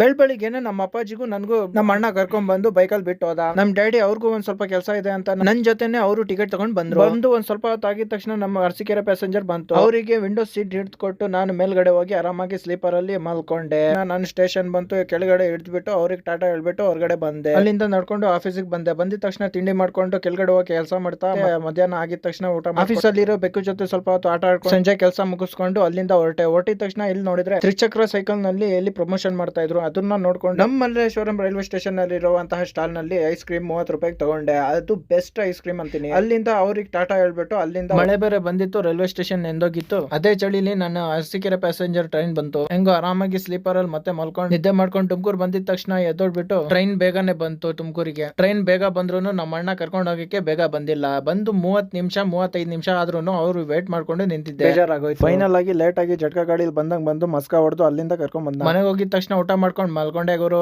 ಬೆಳ್ ಬೆಳಿಗ್ಗೆನೆ ನಮ್ಮ ಅಪ್ಪಾಜಿಗೂ ನನಗೂ ನಮ್ಮ ಅಣ್ಣ ಕರ್ಕೊಂಡ್ ಬಂದು ಬೈಕಲ್ಲಿ ಬಿಟ್ಟು ಹೋದ ನಮ್ ಡ್ಯಾಡಿ ಅವ್ರಿಗೂ ಒಂದ್ ಸ್ವಲ್ಪ ಕೆಲಸ ಇದೆ ಅಂತ ನನ್ ಜೊತೆನೆ ಅವರು ಟಿಕೆಟ್ ತಗೊಂಡ್ ಬಂದ್ರು. ಬಂದು ಒಂದ್ ಸ್ವಲ್ಪ ಹೊತ್ತು ಆಗಿದ ತಕ್ಷಣ ನಮ್ಮ ಅರ್ಸಿಕೆರೆ ಪ್ಯಾಸೆಂಜರ್ ಬಂತು. ಅವರಿಗೆ ವಿಂಡೋ ಸೀಟ್ ಹಿಡಿದುಕೊಟ್ಟು ನಾನು ಮೇಲ್ಗಡೆ ಹೋಗಿ ಆರಾಮಾಗಿ ಸ್ಲೀಪರ್ ಅಲ್ಲಿ ಮಲ್ಕೊಂಡೆ. ನಾನು ಸ್ಟೇಷನ್ ಬಂತು, ಕೆಳಗಡೆ ಹಿಡಿದ್ಬಿಟ್ಟು ಅವ್ರಿಗೆ ಟಾಟಾ ಹೇಳ್ಬಿಟ್ಟು ಹೊರಗಡೆ ಬಂದೆ. ಅಲ್ಲಿಂದ ನಡ್ಕೊಂಡು ಆಫೀಸಿಗೆ ಬಂದೆ. ಬಂದಿದ ತಕ್ಷಣ ತಿಂಡಿ ಮಾಡ್ಕೊಂಡು ಕೆಳಗಡೆ ಹೋಗಿ ಕೆಲಸ ಮಾಡ್ತಾ ಮಧ್ಯಾಹ್ನ ಆಗಿದ ತಕ್ಷಣ ಊಟ ಆಫೀಸ್ ಅಲ್ಲಿರೋ ಬೆಕ್ಕು ಜೊತೆ ಸ್ವಲ್ಪ ಹೊತ್ತು ಆಟ ಆಡ್ಕೊಂಡು ಸಂಜೆ ಕೆಲಸ ಮುಗಿಸ್ಕೊಂಡು ಅಲ್ಲಿಂದ ಹೊರಟೆ. ಹೊರಟಿದ ತಕ್ಷಣ ಇಲ್ಲಿ ನೋಡಿದ್ರೆ ತ್ರಿಚಕ್ರ ಸೈಕಲ್ನಲ್ಲಿ ಎಲ್ಲಿ ಪ್ರಮೋಷನ್ ಮಾಡ್ತಾ ಇದ್ರು ಅದನ್ನ ನೋಡ್ಕೊಂಡು ನಮ್ಮ ಮಲ್ಲೇಶ್ವರಂ ರೈಲ್ವೆ ಸ್ಟೇಷನ್ನಲ್ಲಿ ಇರುವಂತಹ ಸ್ಟಾಲ್ನಲ್ಲಿ ಐಸ್ ಕ್ರೀಮ್ ಮೂವತ್ತು ರೂಪಾಯಿಗೆ ತಗೊಂಡೆ. ಅದು ಬೆಸ್ಟ್ ಐಸ್ ಕ್ರೀಮ್ ಅಂತೀನಿ. ಅಲ್ಲಿಂದ ಅವ್ರಿಗೆ ಟಾಟಾ ಹೇಳ್ಬಿಟ್ಟು ಅಲ್ಲಿಂದ ಮಳೆ ಬೇರೆ ಬಂದಿತ್ತು ರೈಲ್ವೆ ಸ್ಟೇಷನ್ ಎಂದೋಗಿತ್ತು ಅದೇ ಚಳಿಲಿ ನನ್ನ ಅರಸೀಕೆರೆ ಪ್ಯಾಸೆಂಜರ್ ಟ್ರೈನ್ ಬಂತು. ಹೆಂಗೋ ಆರಾಮಾಗಿ ಸ್ಲೀಪರ್ ಅಲ್ಲಿ ಮತ್ತೆ ಮಲ್ಕೊಂಡು ನಿದ್ದೆ ಮಾಡ್ಕೊಂಡು ತುಮಕೂರು ಬಂದಿದ ತಕ್ಷಣ ಎದ್ದೋಡ್ಬಿಟ್ಟು ಟ್ರೈನ್ ಬೇಗನೆ ಬಂತು ತುಮಕೂರಿಗೆ. ಟ್ರೈನ್ ಬೇಗ ಬಂದ್ರು ನಮ್ಮ ಅಣ್ಣ ಕರ್ಕೊಂಡು ಹೋಗಕ್ಕೆ ಬೇಗ ಬಂದಿಲ್ಲ. ಬಂದು ಮೂವತ್ ನಿಮಿಷ ಮೂವತ್ತೈದು ನಿಮಿಷ ಆದ್ರೂ ಅವರು ವೇಟ್ ಮಾಡ್ಕೊಂಡು ನಿಂತಿದ್ದೆ. ಬೇಜಾರಾಗೋಯ್ತು. ಫೈನಲ್ ಆಗಿ ಲೇಟ್ ಆಗಿ ಜಟ್ಕ ಗಾಡಿಲಿ ಬಂದಂಗ್ ಬಂದು ಮಸ್ಕ ಹೊಡೆದು ಅಲ್ಲಿಂದ ಕರ್ಕೊಂಡ್ ಬಂದ. ಮನೆಗೆ ಹೋಗಿದ ತಕ್ಷಣ ಊಟ ಮಾಡ್ಕೊಂಡು ಮಲ್ಕೊಂಡೆ ಗುರು